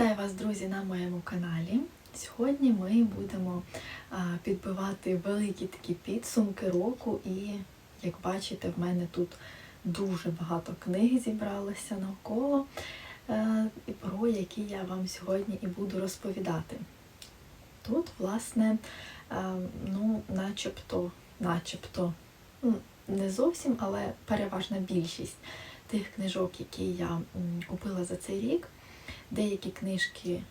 Вітаю вас, друзі, на моєму каналі. Сьогодні ми будемо підбивати великі такі підсумки року, і як бачите, в мене тут дуже багато книг зібралося навколо, е, про які я вам сьогодні і буду розповідати. Тут, власне, е, ну, начебто, начебто, не зовсім, але переважна більшість тих книжок, які я купила за цей рік. Деякі книжки.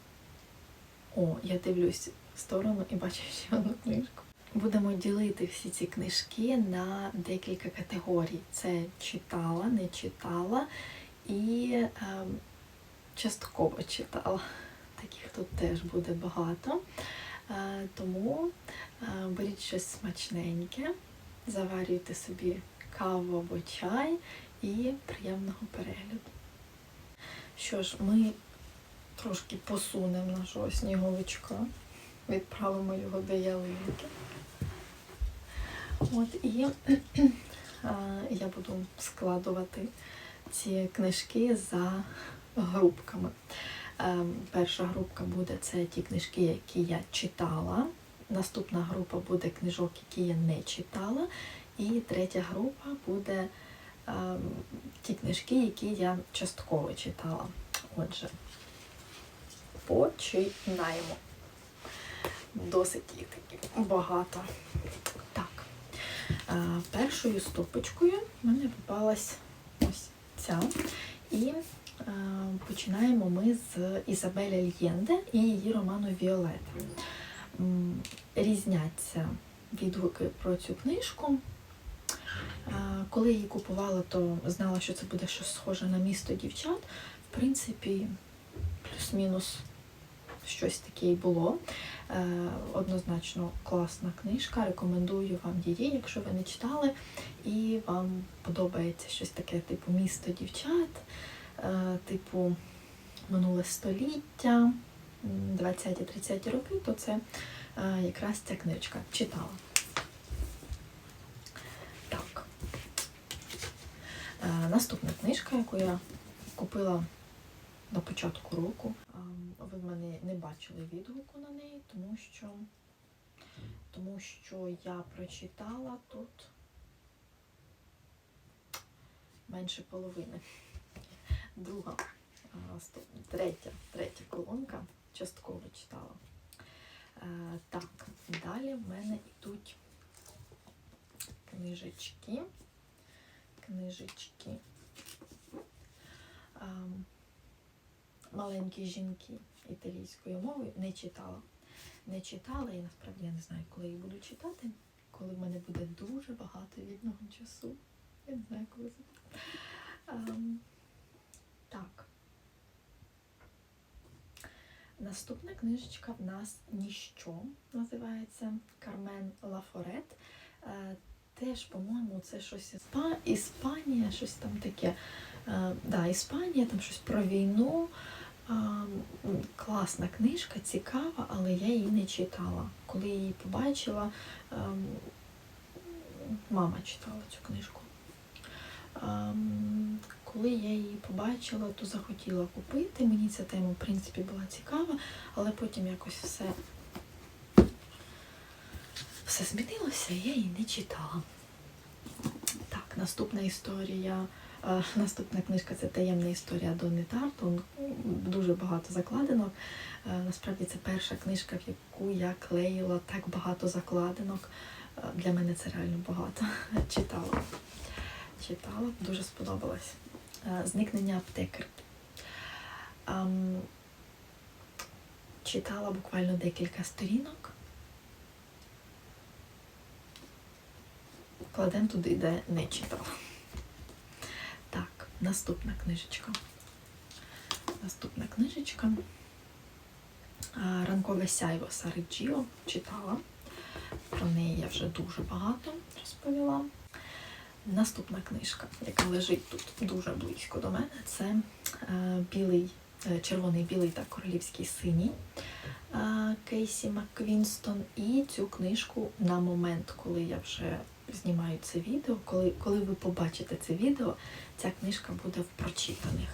О, я дивлюсь в сторону і бачу ще одну книжку. Будемо ділити всі ці книжки на декілька категорій: це читала, не читала і е, частково читала. Таких тут теж буде багато. Е, тому е, беріть щось смачненьке, заварюйте собі каву або чай і приємного перегляду. Що ж, ми трошки посунемо нашого сніговичка, відправимо його до ялинки. От і я буду складувати ці книжки за групками. Ем, Перша групка буде це ті книжки, які я читала. Наступна група буде книжок, які я не читала. І третя група буде ем, ті книжки, які я частково читала. Отже, починаємо. Досить їх таки багато. Так. Е, Першою стопочкою в мене попалась ось ця. І е, починаємо ми з Ізабель Альєнде і її роману Віолета. Різняться відгуки про цю книжку. Е, Коли її купувала, то знала, що це буде щось схоже на місто дівчат. В принципі, плюс-мінус щось таке й було. Е, Однозначно класна книжка. Рекомендую вам її, якщо ви не читали, і вам подобається щось таке, типу місто дівчат, е, типу минуле століття, м, 20-30 роки, то це е, якраз ця книжка читала. Так. Наступна книжка, яку я купила на початку року. Ви в мене не бачили відгуку на неї, тому що, тому що я прочитала тут менше половини. Друга, третя, третя колонка частково читала. Е, Так, далі в мене йдуть книжечки. Книжечки. Маленькі жінки італійською мовою не читала. Не читала і насправді я не знаю, коли її буду читати, коли в мене буде дуже багато вільного часу. Я не знаю, коли це буде. Ем, так. Наступна книжечка в нас Ніщо називається Кармен Лафорет. Е, Теж, по-моєму, це щось Іспа... Іспанія, щось там таке. Е, да, Іспанія, там щось про війну. Класна книжка, цікава, але я її не читала. Коли її побачила, мама читала цю книжку. Коли я її побачила, то захотіла купити. Мені ця тема, в принципі, була цікава, але потім якось все, все змінилося, я її не читала. Так, наступна історія. Наступна книжка це таємна історія Донни Тартон. Дуже багато закладинок. Е, Насправді це перша книжка, в яку я клеїла так багато закладинок. Е, Для мене це реально багато. Читала. Читала, дуже сподобалось. Е, Зникнення аптекарки. Ем, Читала буквально декілька сторінок. Кладемо туди, де не читала. Наступна книжечка. Наступна книжечка. Ранкове сяйво Сари Джіо читала. Про неї я вже дуже багато розповіла. Наступна книжка, яка лежить тут дуже близько до мене, це е, білий, е, червоний білий та королівський синій е, Кейсі МакКвінстон. І цю книжку на момент, коли я вже знімаю це відео, коли, коли ви побачите це відео, ця книжка буде в прочитаних.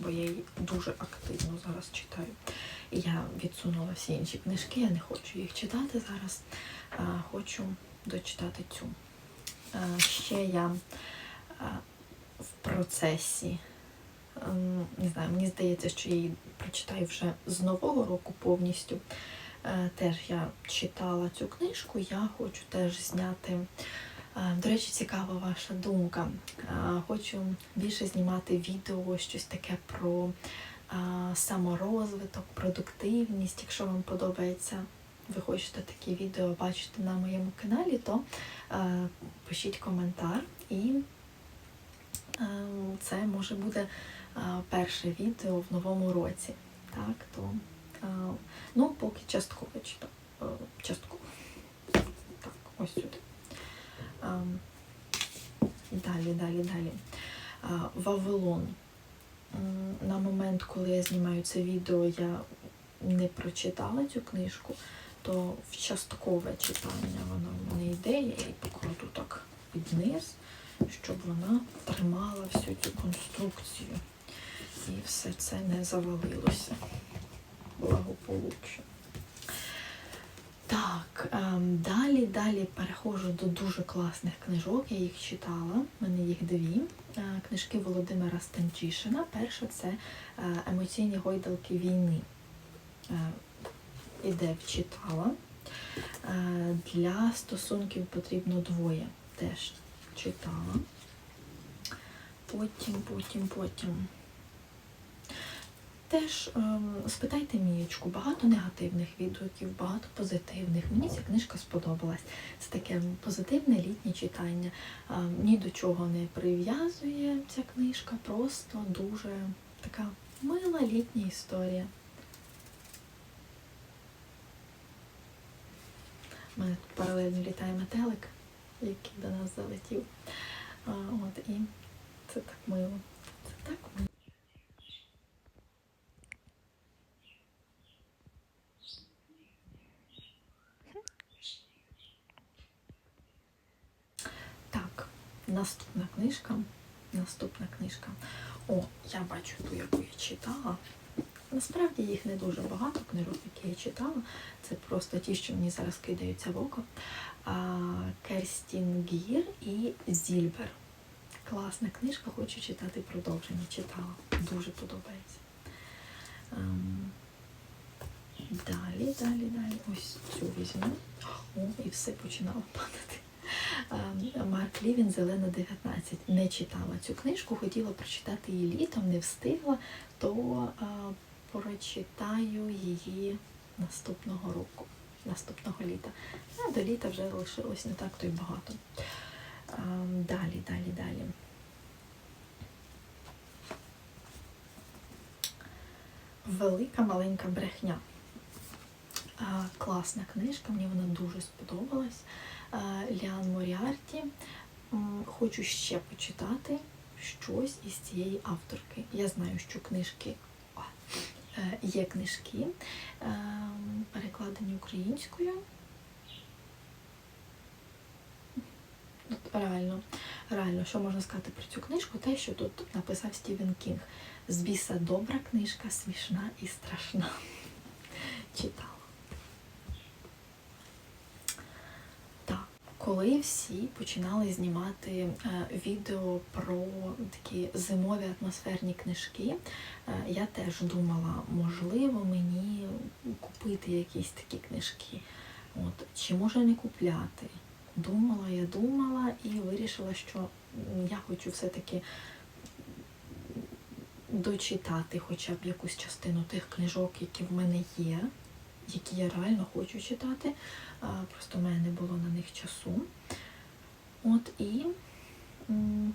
бо я її дуже активно зараз читаю. Я відсунула всі інші книжки, я не хочу їх читати зараз. А, хочу дочитати цю. А, ще я в процесі. ем, Не знаю, мені здається, що я її прочитаю вже з нового року повністю. Е, Теж я читала цю книжку, я хочу теж зняти. е, До речі, цікава ваша думка. Е, Хочу більше знімати відео, щось таке про саморозвиток, продуктивність. Якщо вам подобається, ви хочете такі відео бачити на моєму каналі, то пишіть коментар і це може е, перше відео в новому році. Так, то ну, поки частково читаю. Е, Частково. Так, ось сюди. Далі, далі, далі. Вавилон. На момент, коли я знімаю це відео, я не прочитала цю книжку, то в часткове читання вона в мене йде, я її покладу так під низ, щоб вона тримала всю цю конструкцію. І все це не завалилося. Благополуччя. Так, ем, далі, далі переходжу до дуже класних книжок. Я їх читала. У мене їх дві. Е, Книжки Володимира Станчишина. Перша це е, Емоційні гойдалки війни. Е, Іде вчитала. Для стосунків потрібно двоє. Теж читала. Потім, потім, потім. Теж ем, спитайте Мієчку, багато негативних відгуків, багато позитивних. Мені ця книжка сподобалась. Це таке позитивне літнє читання. Ем, ні до чого не прив'язує ця книжка, просто дуже така мила літня історія. У мене тут паралельно літає метелик, який до нас залетів. А, от, і це так мило. Це так мило. Так, наступна книжка. Наступна книжка. О, я бачу ту, яку я читала. Насправді їх не дуже багато книжок, які я читала. Це просто ті, що мені зараз кидаються в око. Керстін Гір і Зільбер. Класна книжка, хочу читати продовження. Читала. Дуже подобається. Ем, Далі, далі, далі. Ось цю візьму. О, і все починало падати. Ем, Марк Лівін Зелена 19. Не читала цю книжку, хотіла прочитати її літом, не встигла, то е, прочитаю її наступного року, наступного літа. А до літа вже лишилось не так то й багато. Ем, Далі, далі, далі. Велика маленька брехня. А, Класна книжка, мені вона дуже сподобалась. Ліан Моріарті. Хочу ще почитати щось із цієї авторки. Я знаю, що книжки а, е, є книжки, е, перекладені українською. Реально, реально, що можна сказати про цю книжку? Те, що тут написав Стівен Кінг. З біса добра книжка, смішна і страшна. Читала. Так, коли всі починали знімати е, відео про такі зимові атмосферні книжки, е, я теж думала, можливо, мені купити якісь такі книжки. От, чи може не купляти? Думала, я думала і вирішила, що я хочу все-таки дочитати хоча б якусь частину тих книжок, які в мене є, які я реально хочу читати. Просто в мене не було на них часу. От і м,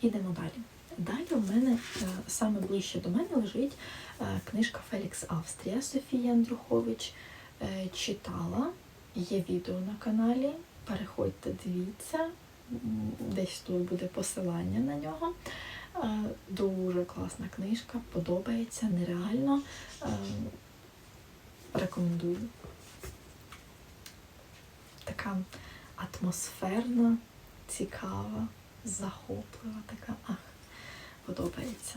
ідемо далі. Далі в мене е, саме ближче до мене лежить е, книжка Фелікс Австрія Софія Андрухович. Е, Читала, є відео на каналі. Переходьте, дивіться, десь тут буде посилання на нього. Е, Дуже класна книжка, подобається, нереально. Е, Рекомендую. Така атмосферна, цікава, захоплива, така. Ах, подобається.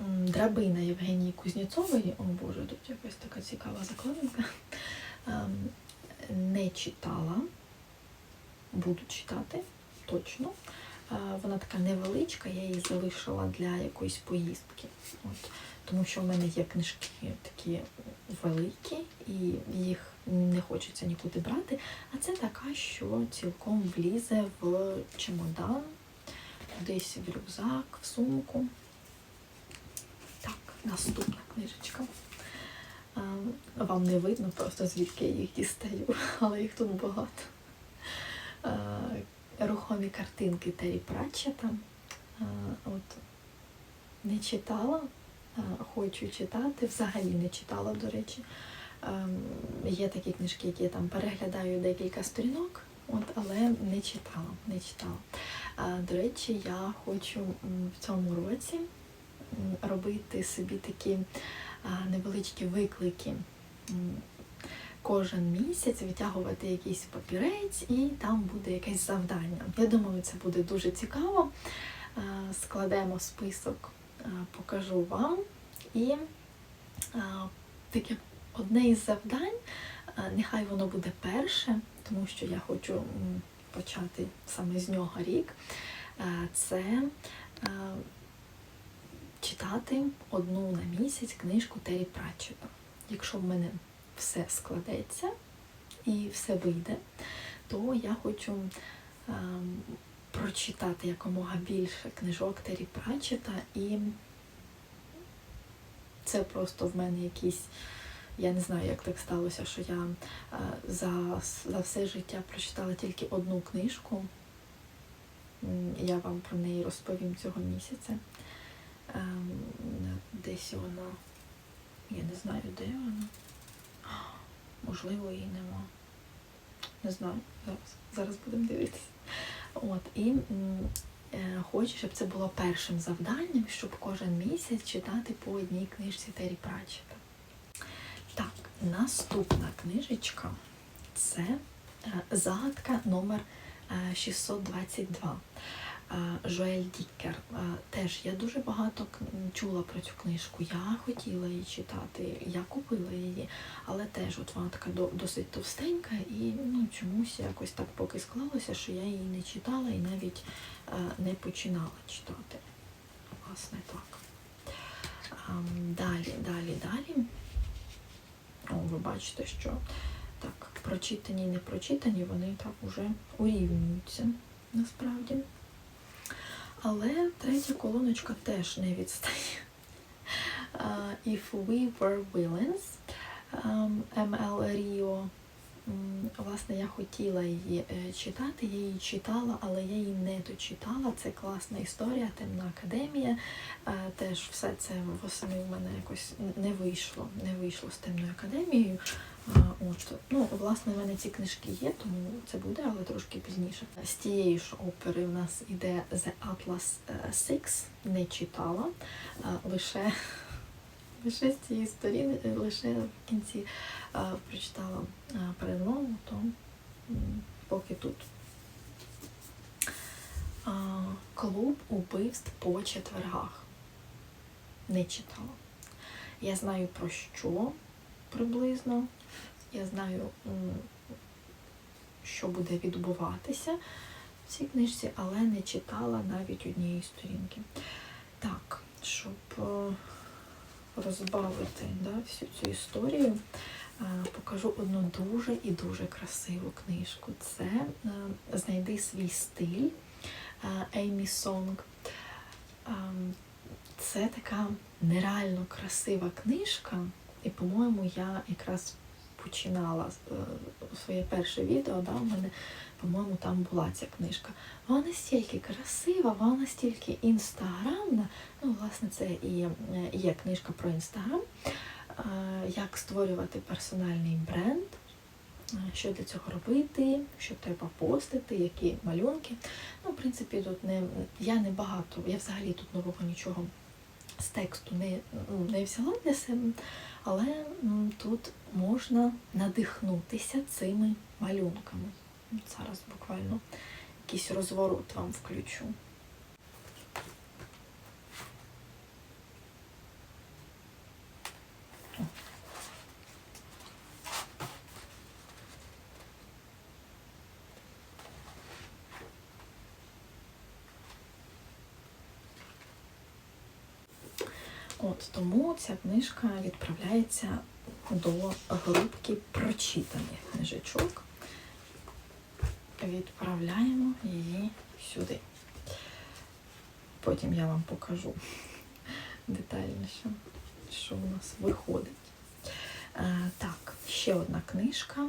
Драбина Євгенії Кузнєцової, о Боже, тут якась така цікава закладинка. Ем, Не читала, буду читати точно. Вона така невеличка, я її залишила для якоїсь поїздки. От. Тому що в мене є книжки такі великі, і їх не хочеться нікуди брати. А це така, що цілком влізе в чемодан, десь в рюкзак, в сумку. Так, наступна книжечка. Вам не видно просто звідки я їх дістаю, але їх тут багато. Е, картинки Террі Пратчета. От не читала, хочу читати, взагалі не читала, до речі. Ем, Є такі книжки, які я там переглядаю декілька сторінок, от, але не читала. Не читала. До речі, я хочу в цьому році робити собі такі невеличкі виклики. Кожен місяць витягувати якийсь папірець, і там буде якесь завдання. Я думаю, це буде дуже цікаво. Е, Складемо список, е, покажу вам. І е, таке одне із завдань, нехай воно буде перше, тому що я хочу почати саме з нього рік. Це читати одну на місяць книжку Террі Пратчета. Якщо в мене все складеться і все вийде, то я хочу ем, прочитати якомога більше книжок Террі Пратчета, і це просто в мене якийсь. Я не знаю, як так сталося, що я е, за, за все життя прочитала тільки одну книжку. Я вам про неї розповім цього місяця. Ем, Десь вона, я не знаю, де вона. Можливо, її нема. Не знаю, зараз, зараз будемо дивитися. От, і е, хочу, щоб це було першим завданням, щоб кожен місяць читати по одній книжці Террі Пратчета. Так, наступна книжечка це е, загадка номер е, 622. Жоель Діккер. Теж я дуже багато чула про цю книжку. Я хотіла її читати, я купила її, але теж от вона така досить товстенька, і ну, чомусь якось так поки склалося, що я її не читала і навіть е, не починала читати. Власне так. Далі, далі, далі. О, ви бачите, що так, прочитані і не прочитані, вони так уже урівнюються насправді. Але третя колоночка теж не відстає. А, If we were villains, ем, ML Rio. Власне, я хотіла її е, читати, я її читала, але я її не дочитала. Це класна історія, темна академія. Е, Теж все це восени в мене якось не вийшло, не вийшло з темною академією. От, ну, власне, в мене ці книжки є, тому це буде, але трошки пізніше. З тієї ж опери в нас іде The Atlas е, Six, не читала, лише, лише з цієї сторін, е, лише в кінці е, прочитала е, то поки тут. Клуб убивств по четвергах. Не читала. Я знаю про що приблизно. Я знаю, що буде відбуватися в цій книжці, але не читала навіть однієї сторінки. Так, щоб е, розбавити да, всю цю історію, е, покажу одну дуже і дуже красиву книжку. Це е, Знайди свій стиль Еймі Сонг. Це така нереально красива книжка, і, по-моєму, я якраз починала е, своє перше відео, да, в мене, по-моєму, там була ця книжка. Вона настільки красива, вона настільки інстаграмна. Ну, власне, це і е, є книжка про інстаграм, е, як створювати персональний бренд, що для цього робити, що треба постити, які малюнки. Ну, в принципі, тут не я не багато, я взагалі тут нового нічого з тексту не, не взяла для себе, але тут можна надихнутися цими малюнками. Зараз буквально якийсь розворот вам включу. От тому ця книжка відправляється до групки прочитаних книжечок. Відправляємо її сюди. Потім я вам покажу детальніше, що у нас виходить. Е, так, ще одна книжка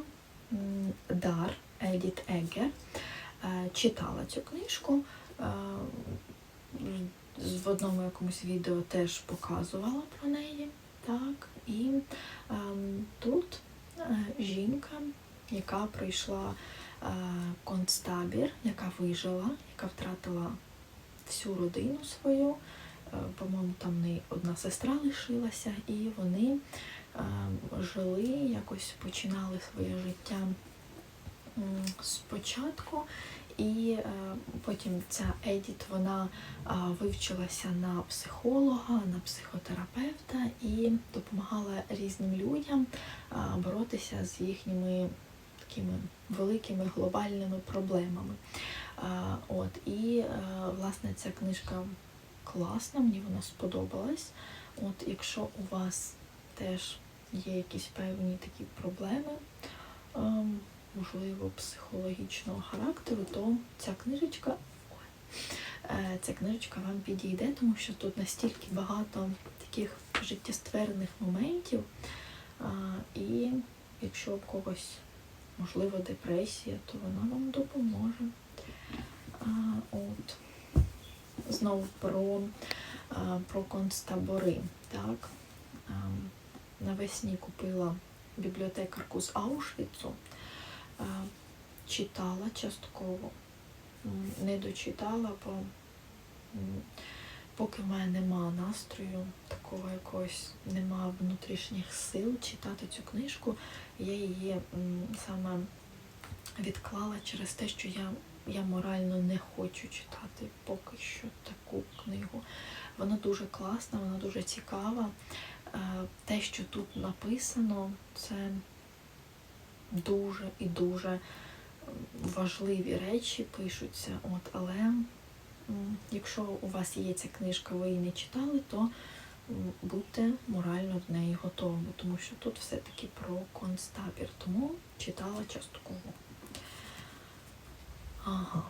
Дар Едіт Еггер. Е, читала цю книжку. В одному якомусь відео теж показувала про неї. Так, і ем, тут е, жінка, яка пройшла е, концтабір, яка вижила, яка втратила всю родину свою. Е, По-моєму, там в неї одна сестра лишилася, і вони е, жили, якось починали своє життя спочатку. І е, потім ця Едіт вона вивчилася на психолога, на психотерапевта і допомагала різним людям боротися з їхніми такими великими глобальними проблемами. От і е, власне ця книжка класна, мені вона сподобалась. От, якщо у вас теж є якісь певні такі проблеми, ем, можливо, психологічного характеру, то ця книжечка, ой, е, ця книжечка вам підійде, тому що тут настільки багато таких життєстверних моментів. І якщо у когось, можливо, депресія, то вона вам допоможе. От. Знову про, про концтабори. Так. Навесні купила бібліотекарку з Аушвіцу. Читала частково, не дочитала, бо поки в мене нема настрою, такого якогось нема внутрішніх сил читати цю книжку, я її саме відклала через те, що я, я морально не хочу читати поки що таку книгу. Вона дуже класна, вона дуже цікава. Е, Те, що тут написано, це дуже і дуже важливі речі пишуться. От, але якщо у вас є ця книжка, ви її не читали, то будьте морально в неї готові, тому що тут все-таки про концтабір, тому читала частково. Ага.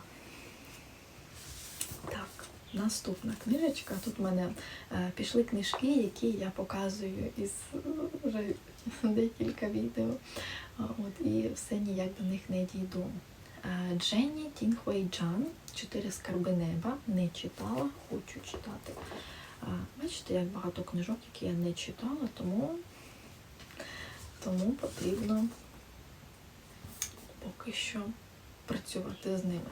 Наступна книжечка. Тут в мене е, пішли книжки, які я показую із е, вже декілька відео. От, і все ніяк до них не дійду. Е, Дженні Тінхуей Джан Чотири скарби неба не читала, хочу читати. А, Бачите, як багато книжок, які я не читала, тому, тому потрібно поки що працювати з ними.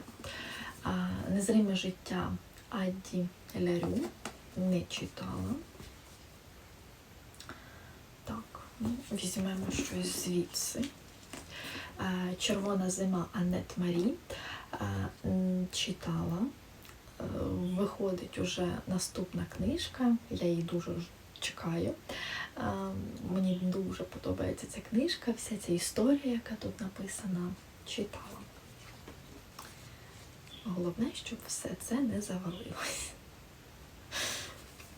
Незриме життя Адді Лярю не читала. Так, ну, візьмемо щось звідси. Е, Червона зима Анет Марі е, читала. Е, Виходить уже наступна книжка, я її дуже чекаю. Мені дуже подобається ця книжка, вся ця історія, яка тут написана, читала. Головне, щоб все це не завалилось.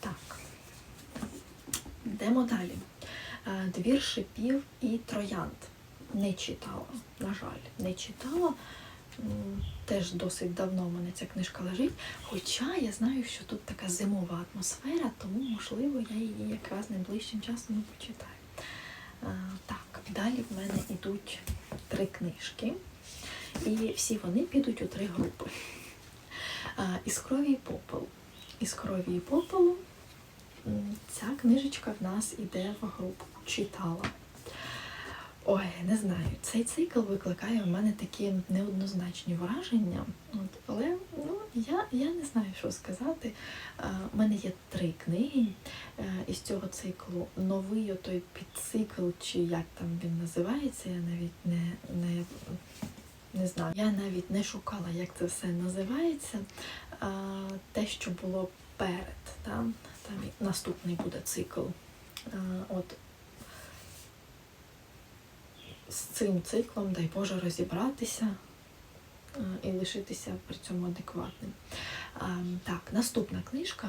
Так. Йдемо далі. Е, Двір шипів і троянд. Не читала, на жаль, не читала. Теж досить давно в мене ця книжка лежить. Хоча я знаю, що тут така зимова атмосфера, тому, можливо, я її якраз найближчим часом і почитаю. Е, Так, далі в мене йдуть три книжки. І всі вони підуть у три групи. Е, Із крові і попелу. Ця книжечка в нас іде в групу читала. Ой, не знаю, цей цикл викликає в мене такі неоднозначні враження. От, але ну, я, я не знаю, що сказати. У мене є три книги е, із цього циклу. Новий отой підцикл, чи як там він називається, я навіть не, не, не знаю. Я навіть не шукала, як це все називається. Те, що було перед. Там, наступний буде цикл. От з цим циклом, дай Боже, розібратися і лишитися при цьому адекватним. Так, наступна книжка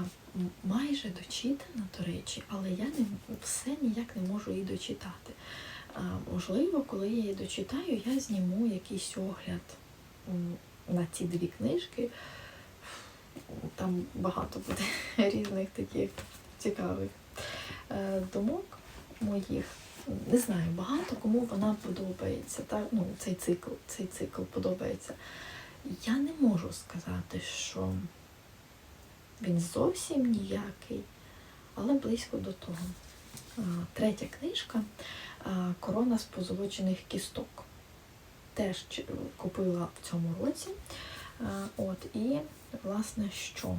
майже дочитана, до речі, але я не все ніяк не можу її дочитати. Можливо, коли я її дочитаю, я зніму якийсь огляд на ці дві книжки. Там багато буде різних таких цікавих е, думок моїх. Не знаю, багато кому вона подобається. Так? Ну, цей цикл, цей цикл подобається. Я не можу сказати, що він зовсім ніякий, але близько до того. Третя книжка Корона з позолочених кісток. Теж купила в цьому році. От, і власне що?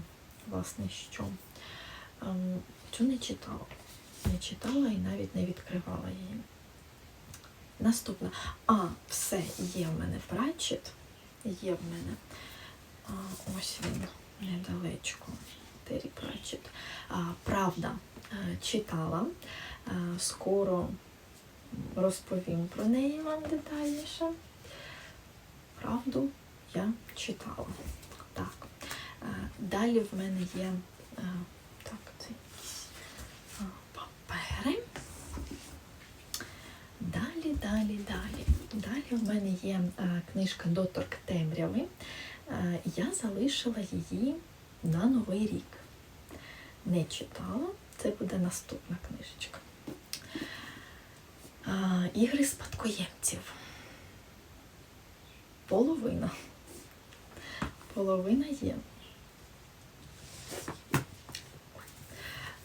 Власне, що? Ем, Цю не читала. Не читала і навіть не відкривала її. Наступна. А, все, є в мене Пратчет. Є в мене. А, ось він недалечко. Террі Пратчет. А, Правда, е, читала. Е, Скоро розповім про неї вам детальніше. Правду я читала. Так. Е, Далі в мене є е, так, це якісь папери. Далі, далі, далі. Далі в мене є е, книжка Доторк Темряви. Я залишила її на Новий рік. Не читала, це буде наступна книжечка. Ігри спадкоємців. Половина. Половина є.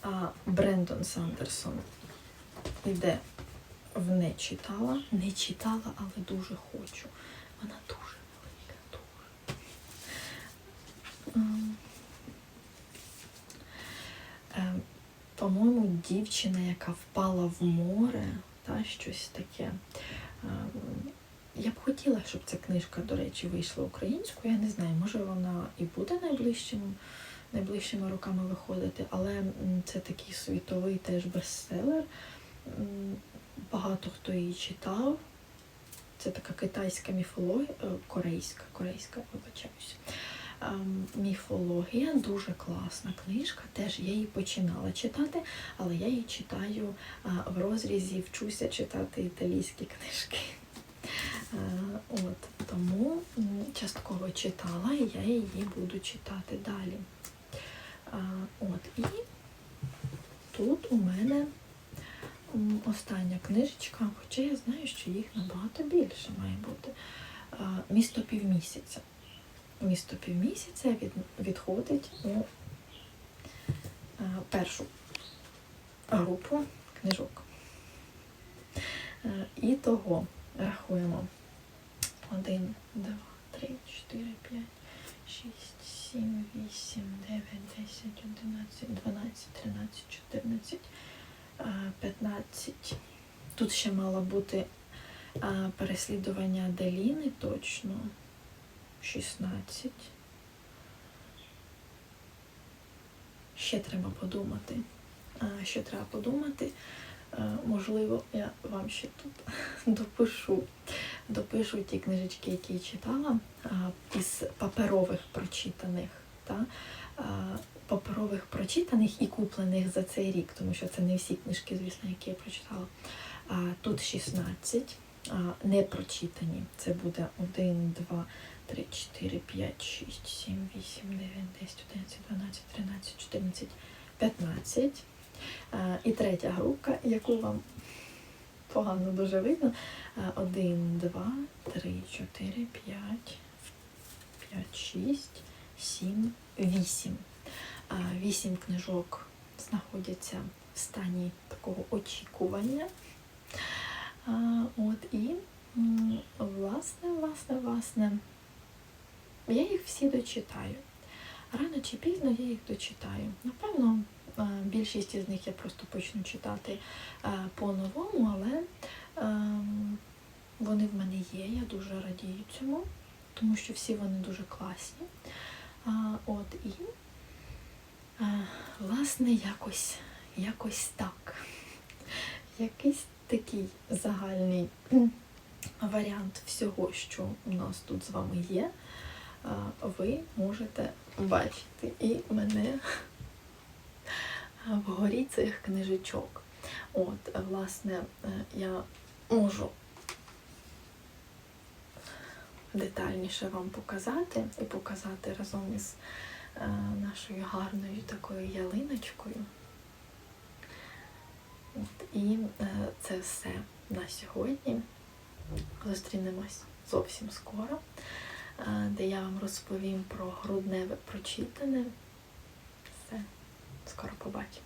А, Брендон Сандерсон іде в не читала. Не читала, але дуже хочу. Вона дуже велика, дуже. Ем, По-моєму, дівчина, яка впала в море, та щось таке. Ем, Я б хотіла, щоб ця книжка, до речі, вийшла українською. Я не знаю, може вона і буде найближчим, найближчими роками виходити, але це такий світовий теж бестселер. Багато хто її читав. Це така китайська міфологія, е, корейська, корейська, вибачаюся. Ем, Міфологія дуже класна книжка. Теж я її починала читати, але я її читаю в розрізі вчуся читати італійські книжки. Е, От, тому частково читала, і я її буду читати далі. От, і тут у мене остання книжечка, хоча я знаю, що їх набагато більше має бути. Місто півмісяця. Місто півмісяця від, відходить у а, першу групу книжок. Е, І того рахуємо. 1, 2, 3, 4, 5, 6, 7, 8, 9, 10, 11, 12, 13, 14, е, 15. Тут ще мало бути е, переслідування Деліни точно. 16. Ще треба подумати. Ще треба подумати. Е, Можливо, я вам ще тут допишу, допишу ті книжечки, які я читала із паперових прочитаних. Та? Паперових прочитаних і куплених за цей рік, тому що це не всі книжки, звісно, які я прочитала. Тут 16 а, не прочитані. Це буде 1, 2, 3, 4, 5, 6, 7, 8, 9, 10, 11, 12, 13, 14, 15. Е, І третя групка, яку вам погано дуже видно. Е, Один, два, три, чотири, п'ять, п'ять, шість, сім, вісім. Вісім книжок знаходяться в стані такого очікування. От і власне, власне, власне, я їх всі дочитаю. Рано чи пізно я їх дочитаю. Напевно, е, більшість із них я просто почну читати е, по-новому, але ем, вони в мене є, я дуже радію цьому, тому що всі вони дуже класні. От і, е, власне, якось, якось так. Якийсь такий загальний варіант всього, що у нас тут з вами є, ви можете бачити і мене вгорі цих книжечок. От, власне, е, я можу детальніше вам показати і показати разом із е, нашою гарною такою ялиночкою. От, і е, це все на сьогодні. Зустрінемось зовсім скоро, де я вам розповім про грудневе прочитане. Все, скоро побачимо.